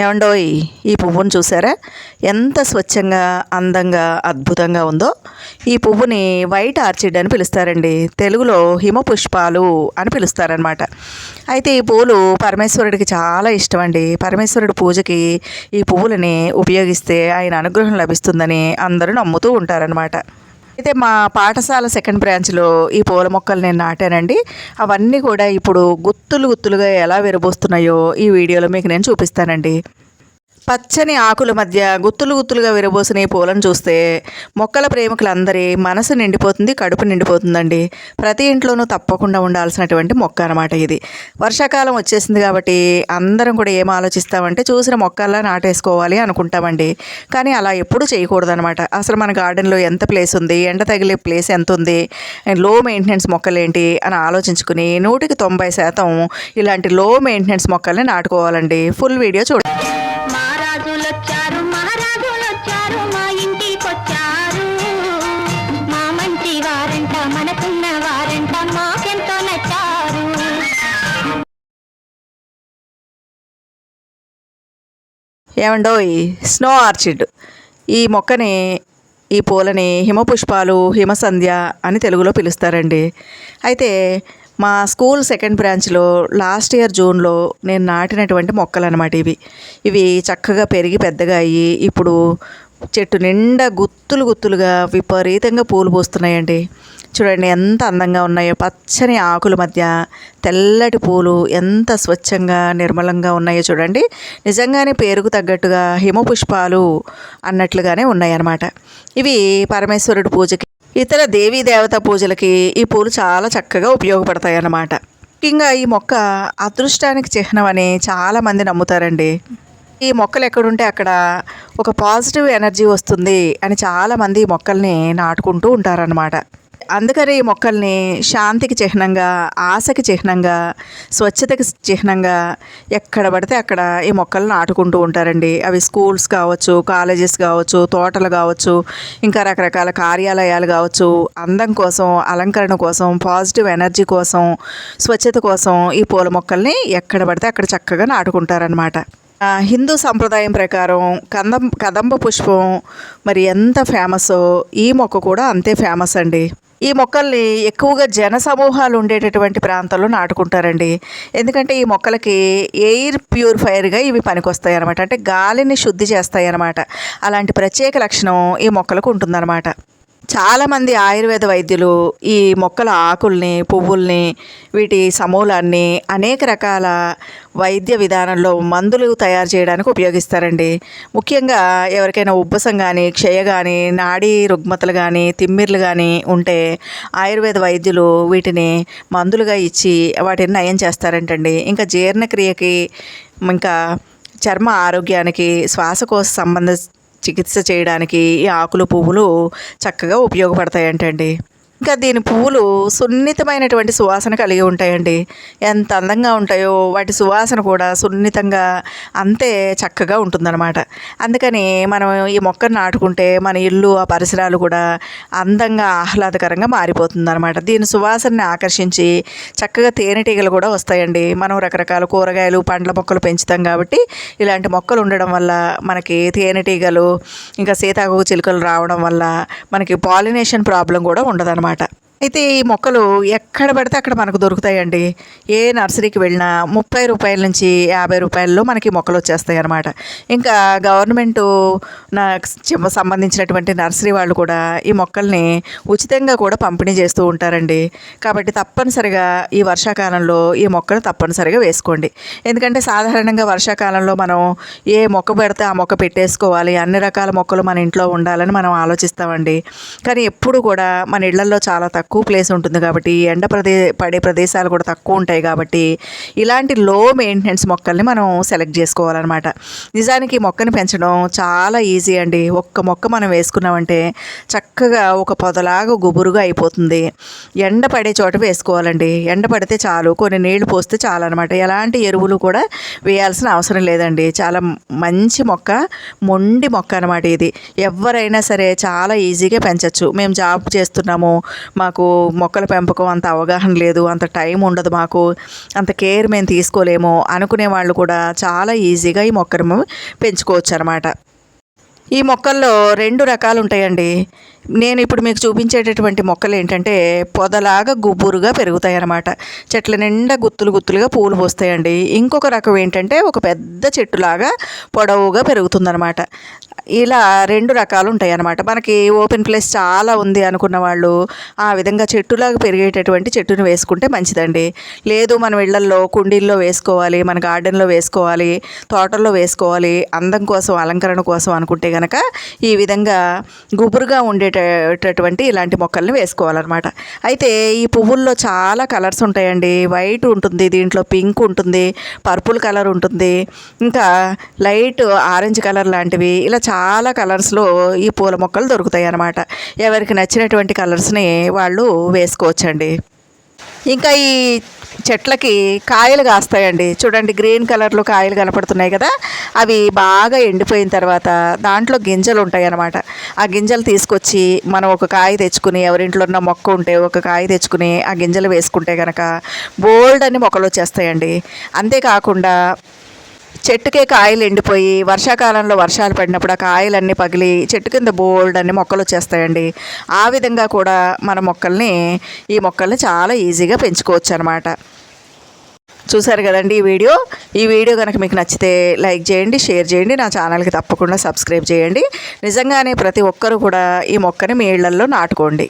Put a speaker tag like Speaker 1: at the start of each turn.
Speaker 1: ఏమండోయ్ ఈ పువ్వును చూసారా? ఎంత స్వచ్ఛంగా అందంగా అద్భుతంగా ఉందో. ఈ పువ్వుని వైట్ ఆర్చిడ్ అని పిలుస్తారండి. తెలుగులో హిమ పుష్పాలు అని పిలుస్తారనమాట అయితే ఈ పువ్వులు పరమేశ్వరుడికి చాలా ఇష్టం అండి పరమేశ్వరుడి పూజకి ఈ పువ్వులని ఉపయోగిస్తే ఆయన అనుగ్రహం లభిస్తుందని అందరూ నమ్ముతూ ఉంటారనమాట అయితే మా పాఠశాల సెకండ్ బ్రాంచ్లో ఈ పూల మొక్కలు నేను నాటానండి. అవన్నీ కూడా ఇప్పుడు గుత్తులు గుత్తులుగా ఎలా విరబోస్తున్నాయో ఈ వీడియోలో మీకు నేను చూపిస్తానండి. పచ్చని ఆకుల మధ్య గుత్తులు గుత్తులుగా విరబోసిన ఈ పూలను చూస్తే మొక్కల ప్రేమికులందరి మనసు నిండిపోతుంది కడుపు నిండిపోతుందండి. ప్రతి ఇంట్లోనూ తప్పకుండా ఉండాల్సినటువంటి మొక్క అనమాట ఇది. వర్షాకాలం వచ్చేసింది కాబట్టి అందరం కూడా ఏం ఆలోచిస్తామంటే చూసిన మొక్కల్లా నాటేసుకోవాలి అనుకుంటామండి. కానీ అలా ఎప్పుడూ చేయకూడదనమాట అసలు మన గార్డెన్లో ఎంత ప్లేస్ ఉంది ఎండ తగిలే ప్లేస్ ఎంత ఉంది లో మెయింటెనెన్స్ మొక్కలేంటి అని ఆలోచించుకుని నూటికి తొంభై శాతం ఇలాంటి లో మెయింటెనెన్స్ మొక్కల్ని నాటుకోవాలండి. ఫుల్ వీడియో చూడండి.
Speaker 2: ఏమండో
Speaker 1: ఈ స్నో ఆర్చిడ్. ఈ మొక్కని ఈ పూలని హిమపుష్పాలు హిమసంధ్య అని తెలుగులో పిలుస్తారండి. అయితే మా స్కూల్ సెకండ్ బ్రాంచ్లో లాస్ట్ ఇయర్ జూన్లో నేను నాటినటువంటి మొక్కలు అనమాట ఇవి. ఇవి చక్కగా పెరిగి పెద్దగా అయ్యి ఇప్పుడు చెట్టు నిండా గుత్తులు గుత్తులుగా విపరీతంగా పూలు పూస్తున్నాయండి. చూడండి ఎంత అందంగా ఉన్నాయో. పచ్చని ఆకుల మధ్య తెల్లటి పూలు ఎంత స్వచ్ఛంగా నిర్మలంగా ఉన్నాయో చూడండి. నిజంగానే పేరుకు తగ్గట్టుగా హిమపుష్పాలు అన్నట్లుగానే ఉన్నాయన్నమాట. ఇవి పరమేశ్వరుడి పూజకి ఇతర దేవీ దేవత పూజలకి ఈ పూలు చాలా చక్కగా ఉపయోగపడతాయి అన్నమాట ముఖ్యంగా ఈ మొక్క అదృష్టానికి చిహ్నం అని చాలామంది నమ్ముతారండి. ఈ మొక్కలు ఎక్కడుంటే అక్కడ ఒక పాజిటివ్ ఎనర్జీ వస్తుంది అని చాలామంది ఈ మొక్కల్ని నాటుకుంటూ ఉంటారనమాట అందుకని ఈ మొక్కల్ని శాంతికి చిహ్నంగా ఆశకి చిహ్నంగా స్వచ్ఛతకి చిహ్నంగా ఎక్కడ పడితే అక్కడ ఈ మొక్కలు నాటుకుంటూ ఉంటారండి. అవి స్కూల్స్ కావచ్చు కాలేజెస్ కావచ్చు తోటలు కావచ్చు ఇంకా రకరకాల కార్యాలయాలు కావచ్చు. అందం కోసం అలంకరణ కోసం పాజిటివ్ ఎనర్జీ కోసం స్వచ్ఛత కోసం ఈ పూల మొక్కల్ని ఎక్కడ పడితే అక్కడ చక్కగా నాటుకుంటారనమాట హిందూ సంప్రదాయం ప్రకారం కందం కదంబ పుష్పం మరి ఎంత ఫేమసో ఈ మొక్క కూడా అంతే ఫేమస్ అండి. ఈ మొక్కల్ని ఎక్కువగా జన సమూహాలు ఉండేటటువంటి ప్రాంతాల్లో నాటుకుంటారండి. ఎందుకంటే ఈ మొక్కలకి ఎయిర్ ప్యూరిఫైయర్గా ఇవి పనికొస్తాయి అనమాట అంటే గాలిని శుద్ధి చేస్తాయి అనమాట అలాంటి ప్రత్యేక లక్షణం ఈ మొక్కలకు ఉంటుందన్నమాట. చాలామంది ఆయుర్వేద వైద్యులు ఈ మొక్కల ఆకుల్ని పువ్వుల్ని వీటి సమూలాన్ని అనేక రకాల వైద్య విధానంలో మందులు తయారు చేయడానికి ఉపయోగిస్తారండి. ముఖ్యంగా ఎవరికైనా ఉబ్బసం కానీ క్షయ కానీ నాడీ రుగ్మతలు కానీ తిమ్మిర్లు కానీ ఉంటే ఆయుర్వేద వైద్యులు వీటిని మందులుగా ఇచ్చి వాటిని నయం చేస్తారంటండి. ఇంకా జీర్ణక్రియకి ఇంకా చర్మ ఆరోగ్యానికి శ్వాసకోశ సంబంధ చికిత్స చేయడానికి ఈ ఆకులు పువ్వులు చక్కగా ఉపయోగపడతాయంటండి. ఇంకా దీని పువ్వులు సున్నితమైనటువంటి సువాసన కలిగి ఉంటాయండి. ఎంత అందంగా ఉంటాయో వాటి సువాసన కూడా సున్నితంగా అంతే చక్కగా ఉంటుందన్నమాట. అందుకని మనం ఈ మొక్కను నాటుకుంటే మన ఇల్లు ఆ పరిసరాలు కూడా అందంగా ఆహ్లాదకరంగా మారిపోతుందన్నమాట. దీని సువాసనని ఆకర్షించి చక్కగా తేనెటీగలు కూడా వస్తాయండి. మనం రకరకాల కూరగాయలు పండ్ల మొక్కలు పెంచుతాం కాబట్టి ఇలాంటి మొక్కలు ఉండడం వల్ల మనకి తేనెటీగలు ఇంకా సీతాకోక చిలుకలు రావడం వల్ల మనకి పాలినేషన్ ప్రాబ్లం కూడా ఉండదన్నమాట. പാട്ട്. అయితే ఈ మొక్కలు ఎక్కడ పడితే అక్కడ మనకు దొరుకుతాయండి. ఏ నర్సరీకి వెళ్ళినా ముప్పై రూపాయల నుంచి యాభై రూపాయల్లో మనకి మొక్కలు వచ్చేస్తాయి అన్నమాట. ఇంకా గవర్నమెంట్ సంబంధించినటువంటి నర్సరీ వాళ్ళు కూడా ఈ మొక్కల్ని ఉచితంగా కూడా పంపిణీ చేస్తూ ఉంటారండి. కాబట్టి తప్పనిసరిగా ఈ వర్షాకాలంలో ఈ మొక్కలు తప్పనిసరిగా వేసుకోండి. ఎందుకంటే సాధారణంగా వర్షాకాలంలో మనం ఏ మొక్క పెడితే ఆ మొక్క పెట్టేసుకోవాలి. అన్ని రకాల మొక్కలు మన ఇంట్లో ఉండాలని మనం ఆలోచిస్తామండి. కానీ ఎప్పుడు కూడా మన ఇళ్ళలో చాలా తక్కువ ప్లేస్ ఉంటుంది కాబట్టి ఎండ ప్రదే పడే ప్రదేశాలు కూడా తక్కువ ఉంటాయి కాబట్టి ఇలాంటి లో మెయింటెనెన్స్ మొక్కల్ని మనం సెలెక్ట్ చేసుకోవాలన్నమాట. నిజానికి మొక్కని పెంచడం చాలా ఈజీ అండి. ఒక్క మొక్క మనం వేసుకున్నామంటే చక్కగా ఒక పొదలాగా గుబురుగా అయిపోతుంది. ఎండ పడే చోట వేసుకోవాలండి. ఎండ పడితే చాలు కొన్ని నీళ్ళు పోస్తే చాలు అనమాట ఎలాంటి ఎరువులు కూడా వేయాల్సిన అవసరం లేదండి. చాలా మంచి మొక్క మొండి మొక్క అనమాట ఇది. ఎవరైనా సరే చాలా ఈజీగా పెంచవచ్చు మేము జాబ్ చేస్తున్నాము మాకు మాకు మొక్కల పెంపకం అంత అవగాహన లేదు అంత టైం ఉండదు మాకు అంత కేర్ మేము తీసుకోలేము అనుకునే వాళ్ళు కూడా చాలా ఈజీగా ఈ మొక్కను పెంచుకోవచ్చు అనమాట ఈ మొక్కల్లో రెండు రకాలు ఉంటాయండి. నేను ఇప్పుడు మీకు చూపించేటటువంటి మొక్కలు ఏంటంటే పొదలాగా గుబురుగా పెరుగుతాయి అన్నమాట చెట్ల నిండా గుత్తులు గుత్తులుగా పూలు పోస్తాయండి. ఇంకొక రకం ఏంటంటే ఒక పెద్ద చెట్టులాగా పొడవుగా పెరుగుతుందన్నమాట. ఇలా రెండు రకాలు ఉంటాయి అన్నమాట మనకి ఓపెన్ ప్లేస్ చాలా ఉంది అనుకున్న వాళ్ళు ఆ విధంగా చెట్టులాగా పెరిగేటటువంటి చెట్టును వేసుకుంటే మంచిదండి. లేదు మనం ఇళ్ళల్లో కుండీల్లో వేసుకోవాలి మన గార్డెన్లో వేసుకోవాలి తోటల్లో వేసుకోవాలి అందం కోసం అలంకరణ కోసం అనుకుంటే కనుక ఈ విధంగా గుబురుగా ఉండేటటువంటి ఇలాంటి మొక్కల్ని వేసుకోవాలన్నమాట. అయితే ఈ పువ్వుల్లో చాలా కలర్స్ ఉంటాయండి. వైట్ ఉంటుంది దీంట్లో పింక్ ఉంటుంది పర్పుల్ కలర్ ఉంటుంది ఇంకా లైట్ ఆరెంజ్ కలర్ లాంటివి. ఇలా చాలా కలర్స్లో ఈ పూల మొక్కలు దొరుకుతాయి అన్నమాట ఎవరికి నచ్చినటువంటి కలర్స్ని వాళ్ళు వేసుకోవచ్చండి. ఇంకా ఈ చెట్లకి కాయలు కాస్తాయండి. చూడండి గ్రీన్ కలర్లో కాయలు కనపడుతున్నాయి కదా. అవి బాగా ఎండిపోయిన తర్వాత దాంట్లో గింజలు ఉంటాయి అన్నమాట ఆ గింజలు తీసుకొచ్చి మనం ఒక కాయ తెచ్చుకుని ఎవరింట్లో ఉన్న మొక్క ఉంటే ఒక కాయ తెచ్చుకుని ఆ గింజలు వేసుకుంటే కనుక బోల్డ్ అని మొక్కలు వచ్చేస్తాయండి. అంతేకాకుండా చెట్టుకే కాయలు ఎండిపోయి వర్షాకాలంలో వర్షాలు పడినప్పుడు ఆ కాయలన్నీ పగిలి చెట్టు కింద బోల్డ్ అన్ని మొక్కలు వచ్చేస్తాయండి. ఆ విధంగా కూడా మన మొక్కల్ని ఈ మొక్కల్ని చాలా ఈజీగా పెంచుకోవచ్చు అనమాట చూసారు కదండి ఈ వీడియో? ఈ వీడియో కనుక మీకు నచ్చితే లైక్ చేయండి షేర్ చేయండి నా ఛానల్కి తప్పకుండా సబ్స్క్రైబ్ చేయండి. నిజంగానే ప్రతి ఒక్కరూ కూడా ఈ మొక్కని మీ ఇళ్ళల్లో నాటుకోండి.